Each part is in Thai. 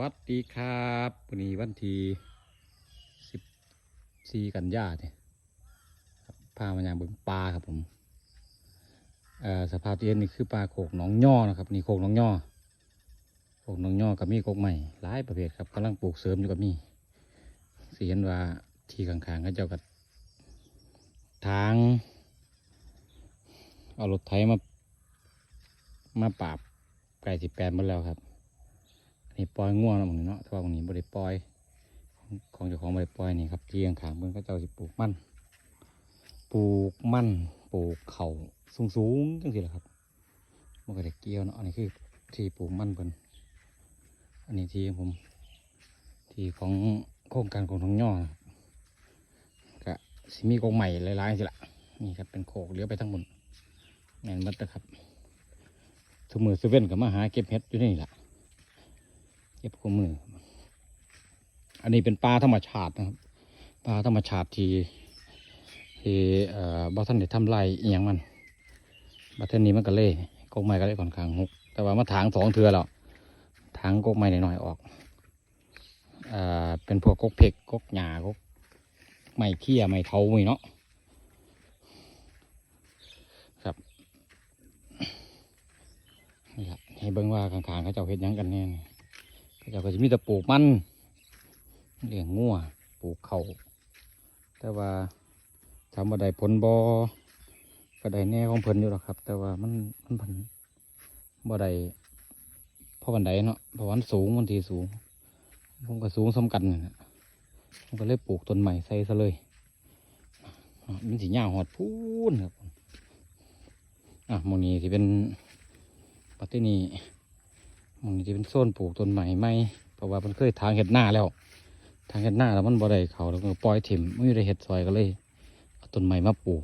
วัสดีครับวันนี้วันที่สิบสี่กันยาเนี่ยพามาอย่างบิ่งปลาครับผมสภาพที่เห็นนี่คือปลาโขกหนองย่อนะครับนี่โขกหนองย่อโขกหนองย่อกับมีโขกใหม่หลายประเภทครับกำลังปลูกเสริมอยู่กับมีสีเห็นว่าที่ข้างๆก็เจ้ากับทางเอารถไถมามาปราบไก่สิบแปดหมดแล้วครับ นนี้ปล่อยง่วงแล้วมึงเนาะแต่ว่ามึงนี้บริปล่อย ของเจ้าของบริปล่อยนี่ครับเที่ข้างๆเพิ่นก็เจ้าสิปลูกมันปลูกมันปลูกเข่าวสูงๆจังสิแหละครับมันก็ได้เกี่ยวเนาะอันนี้คือที่ปลูกมันเพิ่นอันนี้ที่ผม ที่ของโครงการของทองย่อนะครับก็สิมีกรงใหม่หลายๆสิละนี่ครับเป็นโขกเลี้ยวไปทั้งหมดแมนมัดนะครับทุกมือเซเว่นกับมาหาเก็บเห็ดอยู่นี่แหละ บคู่มือ อันนี้เป็นปลาธรรมชาตินะครับ ปลาธรรมชาติที่ที่เอ่อบ่ท่านได้ทำลายอียงมันบัดเทอนี้มันก็เล่กกไม้ก็เล่ค่อนข้างหกแต่ว่ามาถางสองเทือแล้วถางกกไม้หน่อยๆออกอ่อเป็นพวกกกเผ็กกกหญ้ากกไม้เขี้ยไม้เทาไม้เนาะครับนี่ครับให้เบิ่งว่าข้างๆเขาเจ้าเฮ็ดยังกันแน่นี่ เขาเจ้าก็จะมีแต่ปลูกมันเลี้ยงงัวปลูกเขาแต่ว่าทำบ่ได้ผลบ่ก็ได้แน่ของเพิ่นอยู่หรอกครับ แต่ว่ามันมันเพิ่นบ่ได้เพราะวันใดเนาะเพราะวันสูงวันทีสูงผมก็สูงสำกันนะผมก็เลยปลูกต้นใหม่ใส่ซะเลยอะมันสีหญ้าหอดพูนครับอะหมองนี้ที่เป็นปัตตินี มันจะเป็นโซนปลูกต้นใหม่ไหมเพราะว่ามันเคยทางเห็ดหน้าแล้ว ทางเห็ดหน้าแล้วมันบ่ได้เขาแล้วก็ปล่อยถิ่มไม่ได้เห็ดซอยก็เลยเอาต้นใหม่มาปลูก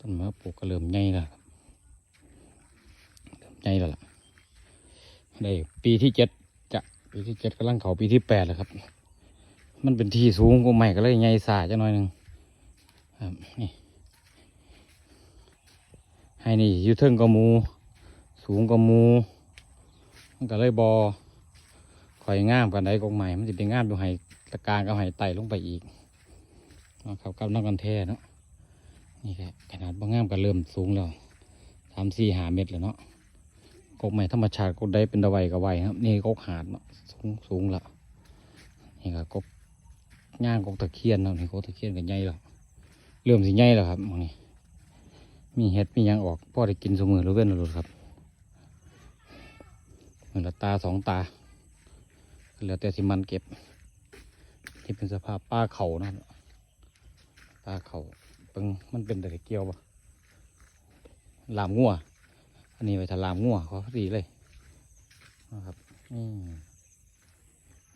ต้นไม้มาปลูกก็เริ่มใหญ่แล้วครับเริ่มใหญ่แล้วล่ะได้ปีที่เจ็ดจะปีที่เจ็ดกำลังเขาปีที่แปดแล้วครับ มันเป็นที่สูงกว่าใหม่ก็เลยใหญ่สาจะหน่อยหนึ่งครับนี่ให้นี่อยูเทิงก็มู สูงก็มู มันก็เลยบอข่อยงามกันไดกองใหม่มันจะเป็นงามอยู่ไห้ตะกางกับไห้ไต่ลงไปอีกนะครับกับน้ำกันแท้เนาะนี่แหละขนาดบางงามก็เริ่มสูงแล้วสามสี่หาเมตรแล้วเนาะกกใหม่ธรรมชาติกกได้เป็นตะไวกับไวครับ นี่กกหาดเนาะสูงสูงแล้วนี่ก็กกย่างกกตะเคียนเนาะนี่กกตะเคียนกันใหญ่แล้วเริ่มสิใหญ่แล้วครับมองนี้มีเห็ดมียังออกพ่อได้กินเสมอรือเว้นหรือครับ เหมือนตาสองตาเหลือแต่สิมันเก็บ ที่เป็นสภาพป้าเขานะปลาเขาปิงมันเป็นแต่เกี่ยวปะลามงัวอันนี้ไว้ถ้าลามงัวเขาดีเลยนะครับนี่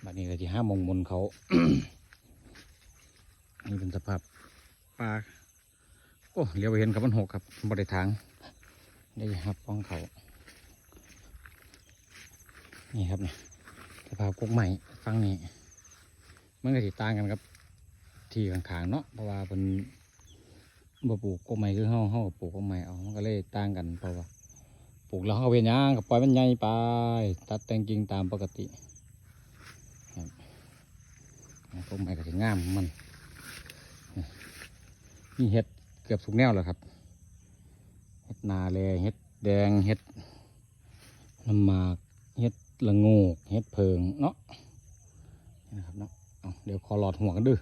บัดนี้ก็ที่ห้ามงมนเขานี่เป็นสภาพปลาโอ้เลี้ยวไปเห็นครับมันหกครับบริทางได้หับป้องเขา นี่ครับเนี่ยสภาพกุ๊กใหม่ฟังนี่มันก็ติดต่างกันครับ ที่ข้างๆเนาะเพราะว่าเป็นบ่ปลูกกุ๊กใหม่คือเฮาเฮาปลูกกุ๊กใหม่เอามันก็เลยต่างกันเพราะว่าปลูกแล้วเฮาเป็นยังก็ปล่อยมันใหญ่ไปตัดแต่งกิ่งตามปกติกุ๊กใหม่ก็สิงามมันนี่เห็ดเกือบสุกแนวแล้วครับเห็ดนาแลเห็ดแดงเห็ดน้ำหมากเห็ด ละงูเห็ดเพิงเนาะนะครับเนาะเดี๋ยวขอหลอดหัวกันดื้อ